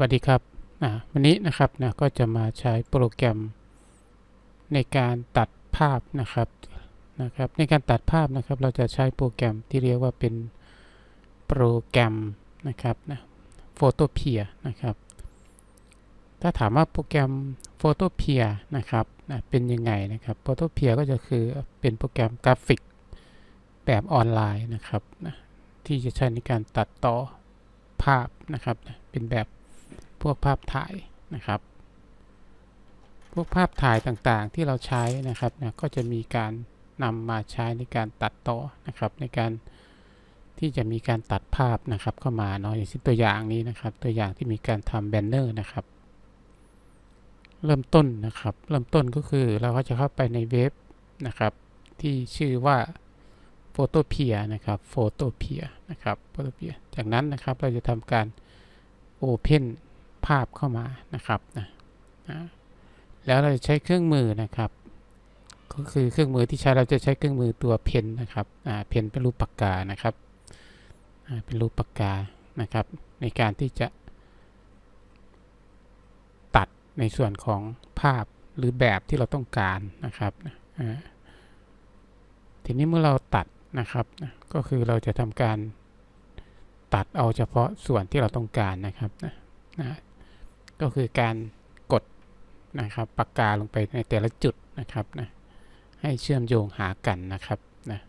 วัสดีครับวันนี้นะครับนะก็จะมาใช้โปรแกรมในการตัดภาพนะครับนะครับ ในการตัดภาพนะครับ เราจะใช้โปรแกรมที่เรียกว่าเป็นโปรแกรมนะครับนะโฟโตเพียนะครับ ถ้าถามว่าโปรแกรมโฟโตเพียนะครับนะเป็นยังไงนะครับโฟโตเพียก็จะคือเป็นโปรแกรมกราฟิกแบบออนไลน์นะครับนะที่จะใช้ในการตัดต่อภาพนะครับนะเป็นแบบ พวกภาพถ่ายนะครับ พวกภาพถ่ายต่างๆที่เราใช้นะครับนะก็จะมีการนำมาใช้ในการตัดต่อนะครับ ในการที่จะมีการตัดภาพนะครับเข้ามาเนาะอย่างเช่นตัวอย่างนี้นะครับ ตัวอย่างที่มีการทำแบนเนอร์นะครับ เริ่มต้นนะครับ เริ่มต้นก็คือเราก็จะเข้าไปในเว็บนะครับ ที่ชื่อว่า Photopea นะครับ Photopea นะครับ Photopea จากนั้นนะครับเราจะทำการ Open ภาพเข้ามานะครับนะนะแล้วเราจะใช้เครื่องมือนะครับ ก็คือเครื่องมือที่ใช้เราจะใช้เครื่องมือตัวเพนนะครับอ่าเพนเป็นรูปปากกานะครับอ่าเป็นรูปปากกานะครับ ในการที่จะตัดในส่วนของภาพหรือแบบที่เราต้องการนะครับอ่าทีนี้เมื่อเราตัดนะครับก็คือเราจะทำการตัดเอาเฉพาะส่วนที่เราต้องการนะครับนะ ก็คือการกดนะครับปากกาลงไปในแต่ละจุดนะครับนะให้เชื่อมโยงหากันนะครับนะ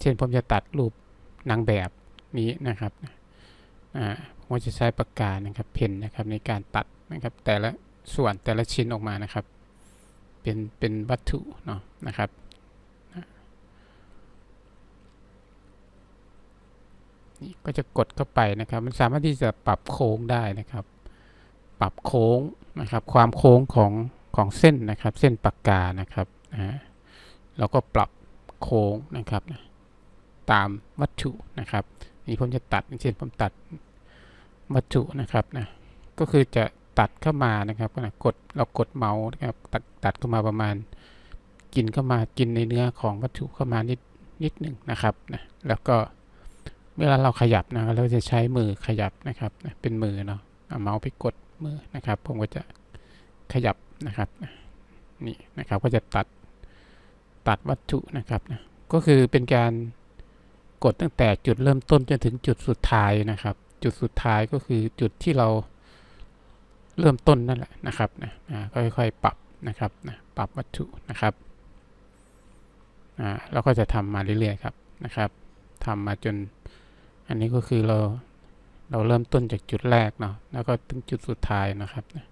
เช่นผมจะตัดรูปนางแบบนี้นะครับอ่าผมจะใช้ปากกานะครับเพนนะครับในการตัดนะครับแต่ละส่วนแต่ละชิ้นออกมานะครับ เป็นเป็นวัตถุเนาะนะครับนี่ก็จะกดเข้าไปนะครับ มันสามารถที่จะปรับโค้งได้นะครับ ปรับโค้งนะครับ ความโค้งของของเส้นนะครับ เส้นปากกานะครับนะเราก็ปรับโค้งนะครับนะตามวัตถุนะครับ นี่ผมจะตัดอย่างเช่นผมตัดวัตถุนะครับนะก็คือจะตัดเข้ามานะครับนะกดเรากดเมาส์นะครับตัดตัดเข้ามาประมาณ กินเข้ามากินในเนื้อของวัตถุเข้ามานิดนิดหนึ่งนะครับนะแล้วก็เวลาเราขยับนะเราจะใช้มือขยับนะครับนะเป็นมือเนาะเอาเมาส์ไปกด มือนะครับ ผมก็จะขยับนะครับนี่นะครับก็จะตัดตัดวัตถุนะครับนะก็คือเป็นการกดตั้งแต่จุดเริ่มต้นจนถึงจุดสุดท้ายนะครับ จุดสุดท้ายก็คือจุดที่เราเริ่มต้นนั่นแหละนะครับนะก็ค่อยๆปรับนะครับนะปรับวัตถุนะครับอ่าเราก็จะทำมาเรื่อยๆครับนะครับทำมาจนอันนี้ก็คือเรา เราเริ่มต้นจากจุดแรกเนาะแล้วก็ถึงจุดสุดท้ายนะครับนะ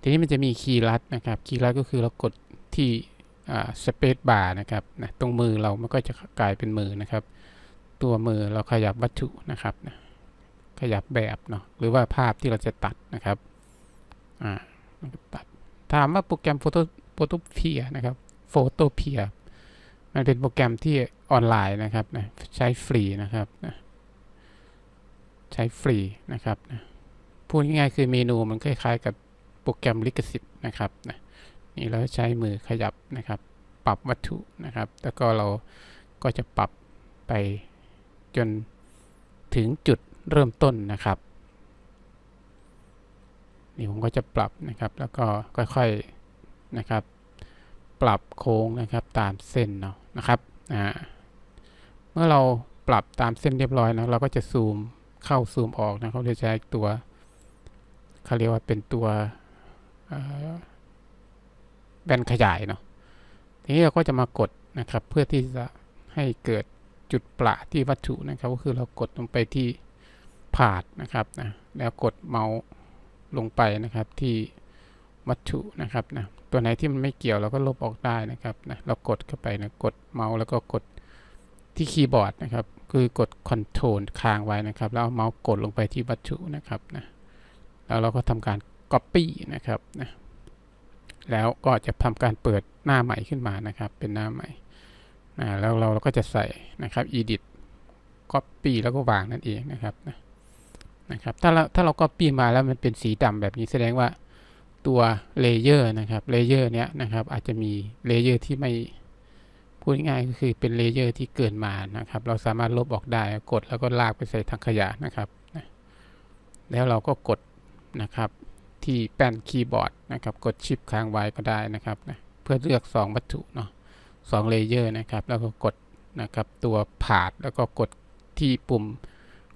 ทีนี้มันจะมีคีย์ลัดนะครับ คีย์ลัดก็คือเรากดที่สเปซบาร์นะครับนะตรงมือเรามันก็จะกลายเป็นมือนะครับ ตัวมือเราขยับวัตถุนะครับนะขยับแบบเนาะหรือว่าภาพที่เราจะตัดนะครับอ่าตัดถามว่าโปรแกรมโฟโต้โฟโตเพียนะครับโฟโตเพียมันเป็นโปรแกรมที่ออนไลน์นะครับนะใช้ฟรีนะครับนะ ใช้ฟรีนะครับนะพูดง่ายๆคือเมนูมันคล้ายๆ กับโปรแกรมลิขสิทธิ์นะครับนะนี่เราใช้มือขยับนะครับ ปรับวัตถุนะครับ แล้วก็เราก็จะปรับไปจนถึงจุดเริ่มต้นนะครับ นี่ผมก็จะปรับนะครับ แล้วก็ค่อยๆนะครับ ปรับโค้งนะครับตามเส้นเนาะนะครับอ่าเมื่อเราปรับตามเส้นเรียบร้อยนะเราก็จะซูม เข้าซูมออกนะเขาจะใช้ตัวเขาเรียกว่าเป็นตัวแบนขยายเนาะทีนี้เราก็จะมากดนะครับ เพื่อที่จะให้เกิดจุดประที่วัตถุนะครับ ก็คือเรากดลงไปที่ผาดนะครับนะแล้วกดเมาส์ลงไปนะครับที่วัตถุนะครับนะตัวไหนที่มันไม่เกี่ยวเราก็ลบออกได้นะครับนะเรากดเข้าไปนะกดเมาส์แล้วก็กด ที่คีย์บอร์ดนะครับ คือกด Ctrl ค้างไว้นะครับ แล้วเอาเมาส์กดลงไปที่วัตถุนะครับนะแล้วเราก็ทำการ Copy นะครับนะแล้วก็จะทำการเปิดหน้าใหม่ขึ้นมานะครับ เป็นหน้าใหม่นะแล้วเราก็จะใส่นะครับ Edit Copy แล้วก็วางนั่นเองนะครับนะนะครับถ้าเราถ้าเรา Copy มาแล้วมันเป็นสีดำแบบนี้แสดงว่าตัวเลเยอร์นะครับเลเยอร์เนี้ยนะครับอาจจะมีเลเยอร์ที่ไม่ พูดง่ายก็คือเป็นเลเยอร์ที่เกินมานะครับ เราสามารถลบออกได้กดแล้วก็ลากไปใส่ถังขยะนะครับ แล้วเราก็กดนะครับที่แป้นคีย์บอร์ดนะครับกดชิปค้างไว้ก็ได้นะครับนะเพื่อเลือก 2 วัตถุเนาะสองเลเยอร์นะครับ แล้วก็กดนะครับตัวผาดแล้วก็กดที่ปุ่ม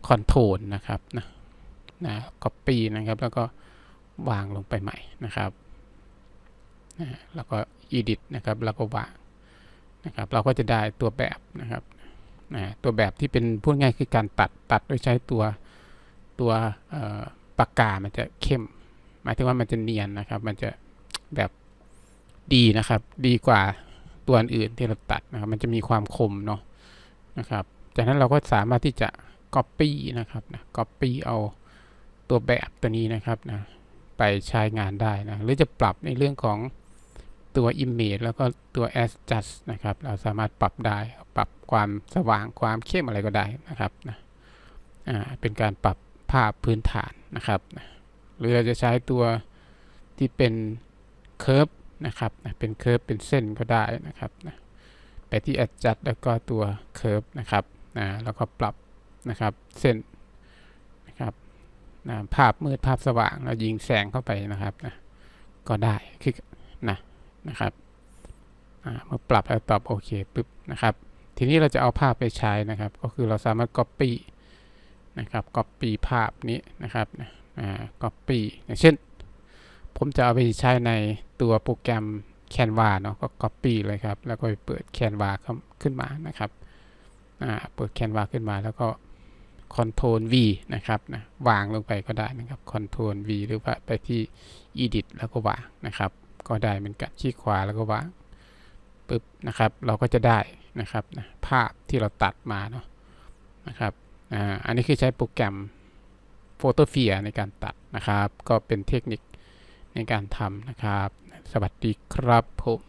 คอนโทรลนะครับนะนะ copy นะครับ แล้วก็วางลงไปใหม่นะครับนะแล้วก็ edit นะครับ แล้วก็วาง นะครับเราก็จะได้ตัวแบบนะครับนะตัวแบบที่เป็นพูดง่ายคือการตัดตัดโดยใช้ตัวตัวปากกา มันจะเข้ม หมายถึงว่ามันจะเนียนนะครับ มันจะแบบดีนะครับ ดีกว่าตัวอื่นที่เราตัดนะครับ มันจะมีความคมเนาะนะครับ จากนั้นเราก็สามารถที่จะ Copy นะครับนะ Copy เอาตัวแบบตัวนี้นะครับนะไปใช้งานได้นะ หรือจะปรับในเรื่องของ ตัว Image แล้วก็ตัว Adjust นะครับ เราสามารถปรับได้ปรับความสว่างความเข้มอะไรก็ได้นะครับนะเป็นการปรับภาพพื้นฐานนะครับนะหรือเราจะใช้ตัวที่เป็นเคอร์ฟนะครับนะเป็นเคอร์ฟเป็นเส้นก็ได้นะครับนะไปที่ adjust แล้วก็ตัวเคอร์ฟนะครับนะแล้วก็ปรับนะครับเส้นนะครับนะภาพมืดภาพสว่างเรายิงแสงเข้าไปนะครับนะก็ได้คือนะ นะครับอ่าเมื่อปรับแล้วตอบโอเคปุ๊บนะครับ ทีนี้เราจะเอาภาพไปใช้นะครับ ก็คือเราสามารถ copy นะครับ copy ภาพนี้นะครับนะอ่า copy อย่างเช่น ผมจะเอาไปใช้ในตัวโปรแกรม Canva เนาะก็ copy เลยครับ แล้วก็ไปเปิด Canva ข้าขึ้นมานะครับเปิด Canva ขึ้นมาแล้วก็ Ctrl V นะครับนะวางลงไปก็ได้นะครับ Ctrl V หรือว่าไปที่ Edit แล้วก็วางนะครับ ก็ได้เหมือนกันชี้ขวาแล้วก็วางปึ๊บนะครับ เราก็จะได้นะครับนะภาพที่เราตัดมาเนาะนะครับอ่าอันนี้คือใช้โปรแกรมโฟโตเฟียในการตัดนะครับ ก็เป็นเทคนิคในการทำนะครับ สวัสดีครับผม